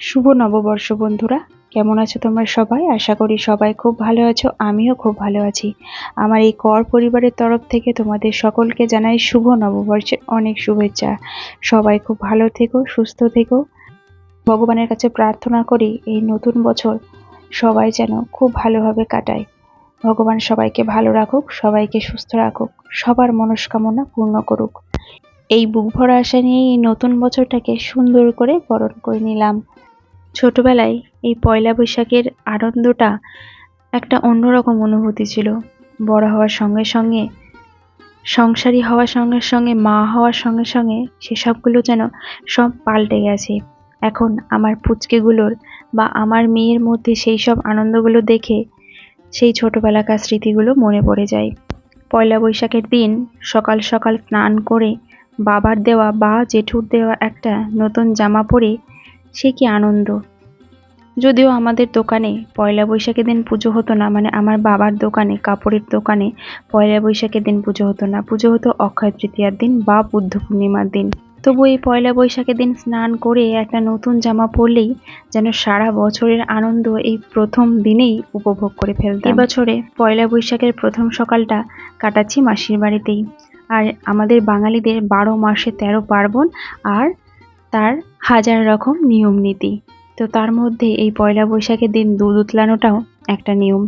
শুভ নববর্ষ বন্ধুরা। কেমন আছো তোমরা সবাই? আশা করি সবাই খুব ভালো আছো, আমিও খুব ভালো আছি। আমার এই কর পরিবারের তরফ থেকে তোমাদের সকলকে জানাই শুভ নববর্ষের অনেক শুভেচ্ছা। সবাই খুব ভালো থেকো, সুস্থ থেকো। ভগবানের কাছে প্রার্থনা করি এই নতুন বছর সবাই যেন খুব ভালোভাবে কাটায়। ভগবান সবাইকে ভালো রাখুক, সবাইকে সুস্থ রাখুক, সবার মনস্কামনা পূর্ণ করুক। এই বুক ভরা আশা নিয়ে এই নতুন বছরটাকে সুন্দর করে বরণ করে নিলাম। ছোটবেলায় এই পয়লা বৈশাখের আনন্দটা একটা অন্যরকম অনুভূতি ছিল। বড় হওয়ার সঙ্গে সঙ্গে, সংসারী হওয়ার সঙ্গে সঙ্গে, মা হওয়ার সঙ্গে সঙ্গে সেসবগুলো যেন সব পাল্টে গেছে। এখন আমার পুচকেগুলোর বা আমার মেয়ের মধ্যে সেই সব আনন্দগুলো দেখে সেই ছোটবেলাকার স্মৃতিগুলো মনে পড়ে যায়। পয়লা বৈশাখের দিন সকাল সকাল স্নান করে বাবার দেওয়া বা জেঠুর দেওয়া একটা নতুন জামা পরে সে কি আনন্দ। যদিও আমাদের দোকানে পয়লা বৈশাখের দিন পুজো হতো না মানে আমার বাবার দোকানে, কাপড়ের দোকানে পয়লা বৈশাখের দিন পুজো হতো না। পুজো হতো অক্ষয় তৃতীয়ার দিন বা বুদ্ধ পূর্ণিমার দিন। তবু এই পয়লা বৈশাখের দিন স্নান করে একটা নতুন জামা পরলেই যেন সারা বছরের আনন্দ এই প্রথম দিনেই উপভোগ করে ফেলতাম। এবছরে পয়লা বৈশাখের প্রথম সকালটা কাটাচ্ছি মাসির বাড়িতেই। আর আমাদের বাঙালিদের বারো মাসে তেরো পার্বণ আর তার হাজার রকম নিয়ম নীতি। তো তার মধ্যে এই পয়লা বৈশাখের দিন দুধ উতলানোটাও একটা নিয়ম।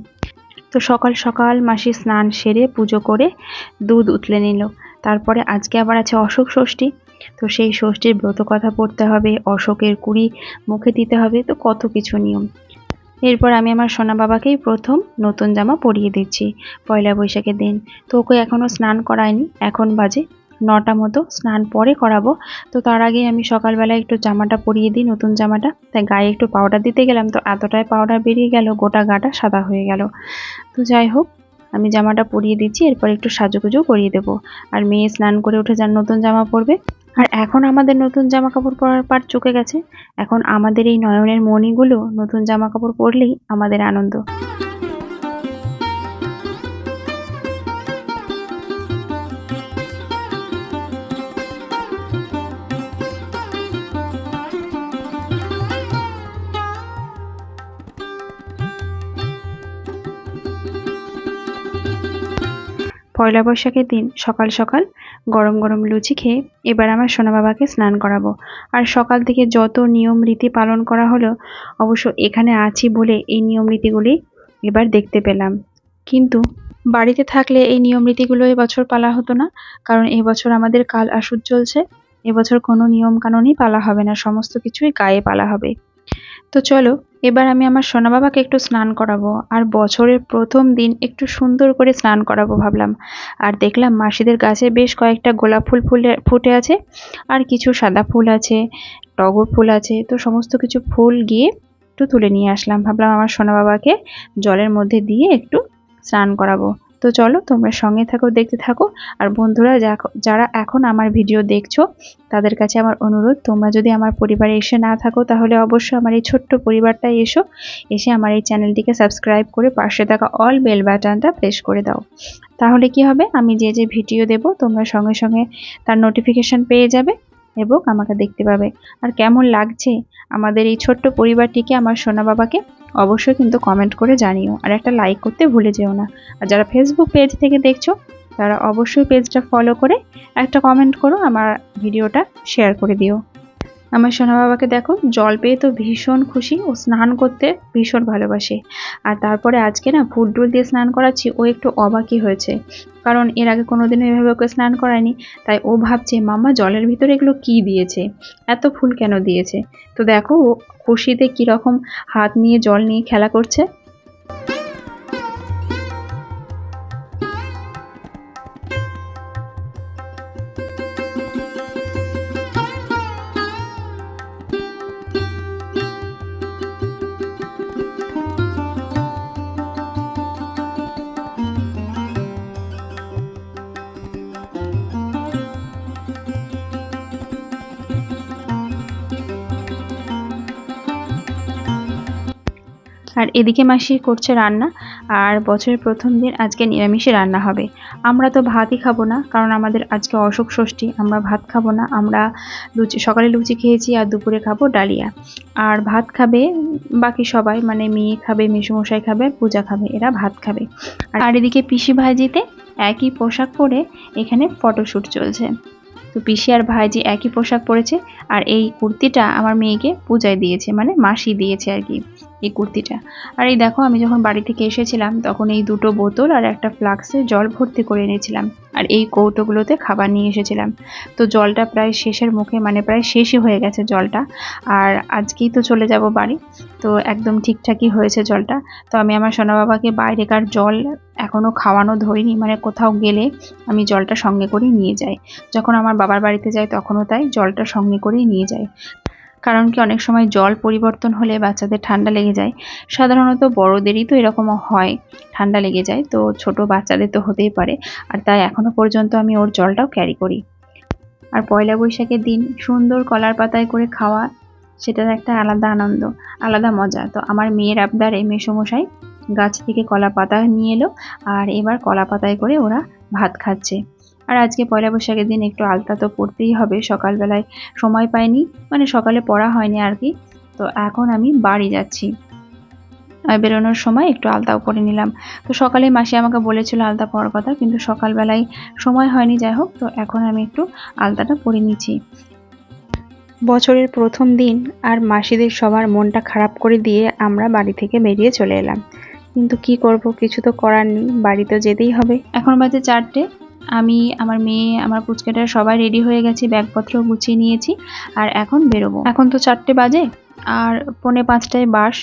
তো সকাল সকাল মাসি স্নান সেরে পুজো করে দুধ উতলে নিল। তারপরে আজকে আবার আছে অশোক ষষ্ঠী। তো সেই ষষ্ঠীর ব্রত কথা পড়তে হবে, অশোকের কুড়ি মুখে দিতে হবে, তো কত কিছু নিয়ম। এরপর আমি আমার সোনা বাবাকেই প্রথম নতুন জামা পরিয়ে দিচ্ছি পয়লা বৈশাখের দিন। তো ওকে এখনও স্নান করায়নি, এখন বাজে নটা মতো স্নান পরে করাবো। তো তার আগে আমি সকালবেলা একটু জামাটা পরিয়ে দিই, নতুন জামাটা। তাই গায়ে একটু পাউডার দিতে গেলাম তো এতটাই পাউডার বেরিয়ে গেল, গোটা গাটা সাদা হয়ে গেল। তো যাই হোক, আমি জামাটা পরিয়ে দিচ্ছি, এরপর একটু সাজুগুজু করিয়ে দেবো। আর মেয়ে স্নান করে উঠে যান নতুন জামা পরবে। আর এখন আমাদের নতুন জামা কাপড় পরার পার চুকে গেছে। এখন আমাদের এই নয়নের মণিগুলো নতুন জামা কাপড় পরলেই আমাদের আনন্দ। পয়লা বৈশাখের দিন সকাল সকাল গরম গরম লুচি খেয়ে এবার আমার সোনা বাবাকে স্নান করাবো। আর সকাল থেকে যত নিয়ম রীতি পালন করা হলো, অবশ্য এখানে আছি বলে এই নিয়ম রীতিগুলি এবার দেখতে পেলাম। কিন্তু বাড়িতে থাকলে এই নিয়ম রীতিগুলো এবছর পালা হতো না, কারণ এবছর আমাদের কাল আসুর চলছে। এবছর কোনো নিয়ম কানুনই পালা হবে না, সমস্ত কিছুই গায়ে পালা হবে। তো চলো, এবার আমি আমার সোনা বাবাকে একটু স্নান করাবো আর বছরের প্রথম দিন একটু সুন্দর করে স্নান করাবো ভাবলাম। আর দেখলাম মাসিদের গাছে বেশ কয়েকটা গোলাপ ফুল ফুলে, ফুটে আছে আর কিছু সাদা ফুল আছে, টগর ফুল আছে, তো সমস্ত কিছু ফুল গিয়ে একটু তুলে নিয়ে আসলাম। ভাবলাম আমার সোনা বাবাকে জলের মধ্যে দিয়ে একটু স্নান করাবো। তো চলো তোমরা সঙ্গে থাকো, দেখতে থাকো। আর বন্ধুরা যারা এখন আমার ভিডিও দেখছ, তাদের কাছে আমার অনুরোধ, তোমরা যদি আমার পরিবারে এসে না থাকো, তাহলে অবশ্যই আমার এই ছোট্ট পরিবারটাই এসো। এসে আমার এই চ্যানেলটিকে সাবস্ক্রাইব করে পাশে থাকা অল বেল বাটনটা প্রেস করে দাও। তাহলে কি হবে? আমি যে যে ভিডিও দেব, তোমরা সঙ্গে সঙ্গে তার নোটিফিকেশন পেয়ে যাবে। এবং আমাকে দেখতে পাবে। আর কেমন লাগছে আমাদের এই ছোট্ট পরিবারটিকে আমার সোনা বাবাকে, অবশ্যই কিন্তু কমেন্ট করে জানিও। আর একটা লাইক করতে ভুলে যেও না। আর যারা ফেসবুক পেজ থেকে দেখছ, তারা অবশ্যই পেজটা ফলো করে একটা কমেন্ট করো, আমার ভিডিওটা শেয়ার করে দিও। আমার সোনা বাবাকে দেখো, জল পেয়ে তো ভীষণ খুশি, ও স্নান করতে ভীষণ ভালোবাসে। আর তারপরে আজকে না ফুট ডুল দিয়ে স্নান করাচ্ছি, ও একটু অবাকই হয়েছে। কারণ এর আগে কোনোদিনও এভাবে ওকে স্নান করায়নি, তাই ও ভাবছে, মাম্মা, জলের ভিতরে এগুলো কি দিয়েছে? এত ফুল কেন দিয়েছে? তো দেখো, ও খুশিতে কীরকম হাত নিয়ে জল নিয়ে খেলা করছে। আর এদিকে মাসি করছে রান্না, আর বছরের প্রথম দিন আজকে নিরামিষে রান্না হবে। আমরা তো ভাতই খাব না, কারণ আমাদের আজকে অশোক ষষ্ঠী, আমরা ভাত খাব না। আমরা লুচি, সকালে লুচি খেয়েছি আর দুপুরে খাব ডালিয়া। আর ভাত খাবে বাকি সবাই মানে মেয়ে খাবে, মেসুমশাই খাবে, পূজা খাবে, এরা ভাত খাবে। আর এদিকে পিসি ভাইজিতে একই পোশাক পরে এখানে ফটোশ্যুট চলছে। তো পিসি আর ভাইজি একই পোশাক পরেছে, আর এই কুর্তিটা আমার মেয়েকে পূজায় দিয়েছে মানে মাসি দিয়েছে আর কি। এই কুর্তিটা। আর এই দেখো, আমি যখন বাড়ি থেকে এসেছিলাম, তখন এই দুটো বোতল আর একটা ফ্লাক্সে জল ভর্তি করে এনেছিলাম। আর এই কৌটোগুলোতে খাবার নিয়ে এসেছিলাম। তো জলটা প্রায় শেষের মুখে মানে প্রায় শেষই হয়ে গেছে জলটা। আর আজকেই তো চলে যাব বাড়ি। তো একদম ঠিকঠাকই হয়েছে জলটা। তো আমি আমার সোনা বাবাকে বাইরেকার জল এখনও খাওয়ানো ধরিনি মানে কোথাও গেলে আমি জলটা সঙ্গে করেই নিয়ে যাই। যখন আমার বাবার বাড়িতে যাই, তখনও তাই জলটা সঙ্গে করেই নিয়ে যাই। কারণ কি অনেক সময় জল পরিবর্তন হলে বাচ্চাদের ঠান্ডা লেগে যায়। সাধারণত বড়দেরই তো এরকম হয়, ঠান্ডা লেগে যায়। তো ছোট বাচ্চাদের তো হতেই পারে। আর তাই এখনও পর্যন্ত আমি ওর জলটাও ক্যারি করি। আর পয়লা বৈশাখের দিন সুন্দর কলার পাতায় করে খাওয়া, সেটার একটা আলাদা আনন্দ, আলাদা মজা। তো আমার মেয়ের আবদার আবদারে মেসোমশাই গাছ থেকে কলা পাতা নিয়ে এলো, আর এবার কলা পাতায় করে ওরা ভাত খাচ্ছে। আর আজকে পয়লা বৈশাখের দিন একটু আলতা তো পড়তেই হবে, সকালবেলায় সময় পাইনি মানে সকালে পড়া হয়নি আর কি। তো এখন আমি বাড়ি যাচ্ছি। আর বেরোনোর সময় একটু আলতাও পরে নিলাম। তো সকালে মাসি আমাকে বলেছিল আলতা পরার কথা, কিন্তু সকালবেলায় সময় হয়নি, যাই হোক, তো এখন আমি একটু আলতাটা পরে নিচ্ছি। বছরের প্রথম দিন আর মাসিদের সবার মনটা খারাপ করে দিয়ে আমরা বাড়ি থেকে বেরিয়ে চলে এলাম। কিন্তু কি করব, কিছু তো করার নেই, বাড়ি তো যেতেই হবে। এখন বাজে চারটে আমি, আমার মেয়ে, আমার পুচকাটা সবাই রেডি হয়ে গেছি ব্যাগপত্র গুছিয়ে নিয়েছি আর এখন বেরোবো। এখন তো চারটে বাজে আর পৌনে পাঁচটায় বাস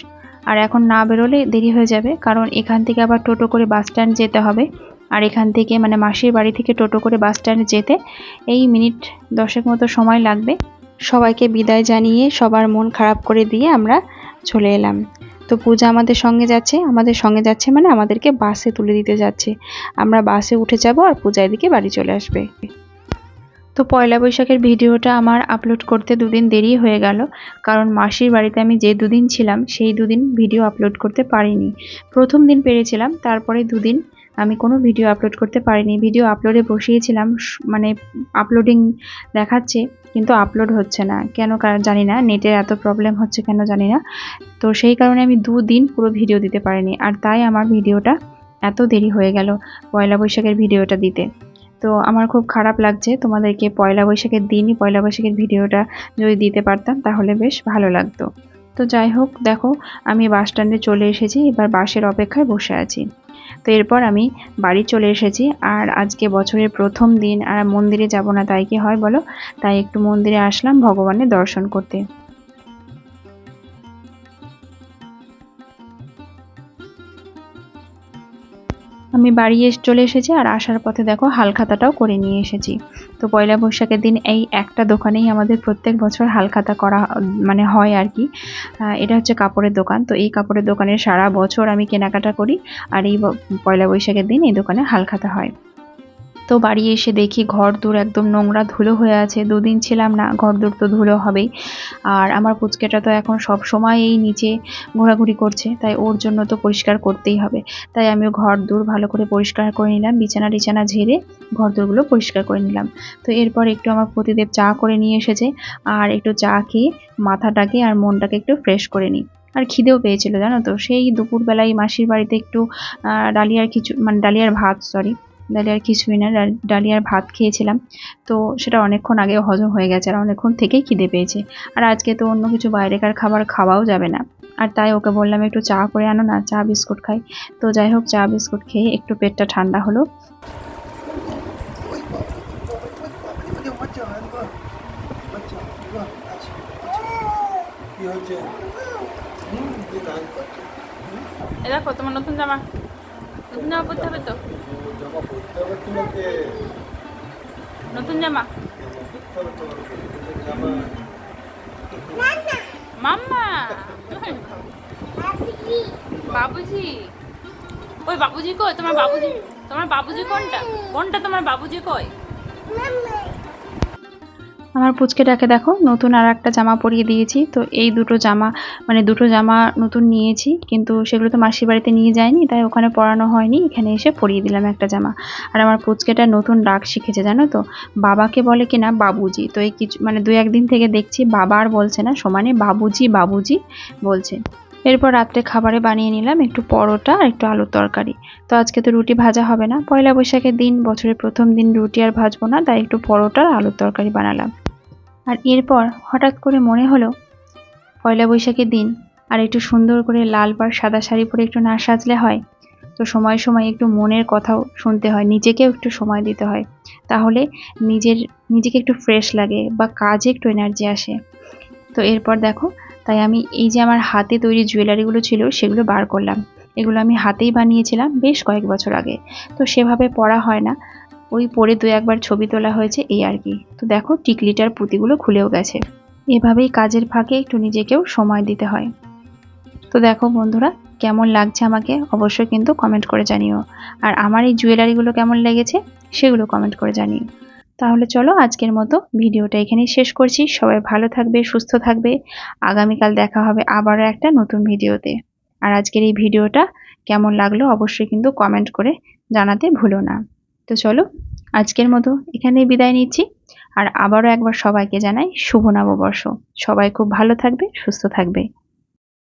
আর এখন না বেরোলে দেরি হয়ে যাবে কারণ এখান থেকে আবার টোটো করে বাস স্ট্যান্ড যেতে হবে আর এখান থেকে মানে মাসির বাড়ি থেকে টোটো করে বাস স্ট্যান্ড যেতে এই মিনিট দশেক মতো সময় লাগবে। সবাইকে বিদায় জানিয়ে সবার মন খারাপ করে দিয়ে আমরা চলে এলাম। তো পূজা আমাদের সঙ্গে যাচ্ছে, আমাদের সঙ্গে যাচ্ছে মানে আমাদেরকে বাসে তুলে দিতে যাচ্ছে। আমরা বাসে উঠে যাব আর পূজা এদিকে বাড়ি চলে আসবে। তো পয়লা বৈশাখের ভিডিওটা আমার আপলোড করতে দুদিন দেরি হয়ে গেল, কারণ মাসির বাড়িতে আমি যে দুদিন ছিলাম, সেই দুদিন ভিডিও আপলোড করতে পারিনি। প্রথম দিন পেরেছিলাম, তারপরে দুদিন আমি কোনো ভিডিও আপলোড করতে পারিনি। ভিডিও আপলোডে বসিয়েছিলাম মানে আপলোডিং দেখাচ্ছে, কিন্তু আপলোড হচ্ছে না। কেন জানি না নেটের এত প্রবলেম হচ্ছে কেন জানি না। তো সেই কারণে আমি দুদিন পুরো ভিডিও দিতে পারিনি, আর তাই আমার ভিডিওটা এত দেরি হয়ে গেল পয়লা বৈশাখের ভিডিওটা দিতে। তো আমার খুব খারাপ লাগছে, তোমাদেরকে পয়লা বৈশাখের দিনই পয়লা বৈশাখের ভিডিওটা যদি দিতে পারতাম, তাহলে বেশ ভালো লাগতো। তো যাই হোক, দেখো, আমি বাস স্ট্যান্ডে চলে এসেছি, এবার বাসের অপেক্ষায় বসে আছি। তো এরপর আমি বাড়ি চলে এসেছি, আর আজকে বছরের প্রথম দিন, আর মন্দিরে যাব না, তাই কি হয় বলো? তাই একটু মন্দিরে আসলাম ভগবানের দর্শন করতে। আমি বাড়ি এসে, চলে এসেছি, আর আসার পথে দেখো, হালখাতাটাও করে নিয়ে এসেছি। তো পয়লা বৈশাখের দিন এই একটা দোকানেই আমাদের প্রত্যেক বছর হালখাতা করা মানে হয় আর কি। এটা হচ্ছে কাপড়ের দোকান। তো এই কাপড়ের দোকানের সারা বছর আমি কেনাকাটা করি। আর এই পয়লা বৈশাখের দিন এই দোকানে হালখাতা হয়। তো বাড়ি এসে দেখি ঘর দূর একদম নোংরা ধুলো হয়ে আছে। দুদিন ছিলাম না, ঘর দূর তো ধুলো হবেই। আর আমার পুচকেটা তো এখন সব সময় এই নিচে ঘোরাঘুরি করছে, তাই ওর জন্য তো পরিষ্কার করতেই হবে। তাই আমিও ঘর দূর ভালো করে পরিষ্কার করে নিলাম, বিছানা টিছানা ঝেড়ে ঘর দূরগুলো পরিষ্কার করে নিলাম। তো এরপর একটু আমার প্রতিদেব চা করে নিয়ে এসেছে, আর একটু চা খেয়ে মাথাটাকে আর মনটাকে একটু ফ্রেশ করে নিই। আর খিদেও পেয়েছিল জানো তো? সেই দুপুরবেলায় মাসির বাড়িতে একটু ডালিয়ার খিচু মানে ডালিয়ার ভাত সরি ডালিয়ার কিছুই না ডালিয়ার ভাত খেয়েছিলাম। তো সেটা অনেকক্ষণ আগে হজম হয়ে গেছে আর অনেকক্ষণ থেকেই খিদে পেয়েছে। আর আজকে তো অন্য কিছু বাইরেকার খাবার খাওয়াও যাবে না। আর তাই ওকে বললাম, একটু চা করে আনো না, চা, বিস্কুট খাই। তো যাই হোক, চা, বিস্কুট খেয়ে একটু পেটটা ঠান্ডা হলো। দেখো, তোমার নতুন জামা। নতুন জামা পড়তে হবে তো? নতুন জামা? মাম্মা! বাবুজি। ওই বাবুজি কই? তোমার বাবুজি তোমার বাবুজি কোনটা? কোনটা তোমার বাবুজি কই? আমার পুচকেটাকে দেখো, নতুন আর একটা জামা পরিয়ে দিয়েছি। তো এই দুটো জামা মানে দুটো জামা নতুন নিয়েছি, কিন্তু সেগুলো তো মাসির বাড়িতে নিয়ে যায়নি, তাই ওখানে পরানো হয়নি। এখানে এসে পরিয়ে দিলাম একটা জামা। আর আমার পুচকেটা নতুন ডাক শিখেছে, জানো তো? বাবাকে বলে কি না বাবুজি। তো এই কিছু মানে দু একদিন থেকে দেখছি, বাবা আর বলছে না, সমানে বাবুজি বাবুজি বলছে। এরপর রাত্রে খাবারে বানিয়ে নিলাম, একটু পরোটা আর একটু আলুর তরকারি। তো আজকে তো রুটি ভাজা হবে না। পয়লা বৈশাখের দিন, বছরের প্রথম দিন রুটি আর ভাজবো না, তাই একটু পরোটা আর আলুর তরকারি বানালাম। আর এরপর হঠাৎ করে মনে হলো, পয়লা বৈশাখের দিন, আর একটু সুন্দর করে লাল বা সাদা শাড়ি পরে একটু না সাজলে হয়। তো সময় সময় একটু মনের কথাও শুনতে হয়, নিজেকেও একটু সময় দিতে হয়। তাহলে নিজের, নিজেকে একটু ফ্রেশ লাগে বা কাজে একটু এনার্জি আসে। তো এরপর দেখো, তাই আমি এই যে আমার হাতে তৈরি জুয়েলারিগুলো ছিল সেগুলো বার করলাম। এগুলো আমি হাতেই বানিয়েছিলাম বেশ কয়েক বছর আগে। তো সেভাবে পড়া হয় না। ওই পরে দু একবার ছবি তোলা হয়েছে এই আর কি। তো দেখো, টিকলিটার পুঁতিগুলো খুলেও গেছে। এভাবেই কাজের ফাঁকে একটু নিজেকেও সময় দিতে হয়। তো দেখো বন্ধুরা, কেমন লাগছে আমাকে অবশ্যই কিন্তু কমেন্ট করে জানিও। আর আমার এই জুয়েলারিগুলো কেমন লেগেছে, সেগুলো কমেন্ট করে জানিও। তাহলে চলো আজকের মতো ভিডিওটা এখানেই শেষ করছি। সবাই ভালো থাকবে, সুস্থ থাকবে। আগামীকাল দেখা হবে আবারও একটা নতুন ভিডিওতে। আর আজকের এই ভিডিওটা কেমন লাগল অবশ্যই কিন্তু কমেন্ট করে জানাতে ভুলো না। তো চলো, আজকের মতো এখানেই বিদায় নিচ্ছি। আর আবারও একবার সবাইকে জানাই শুভ নববর্ষ সবাই খুব ভালো থাকবে, সুস্থ থাকবে।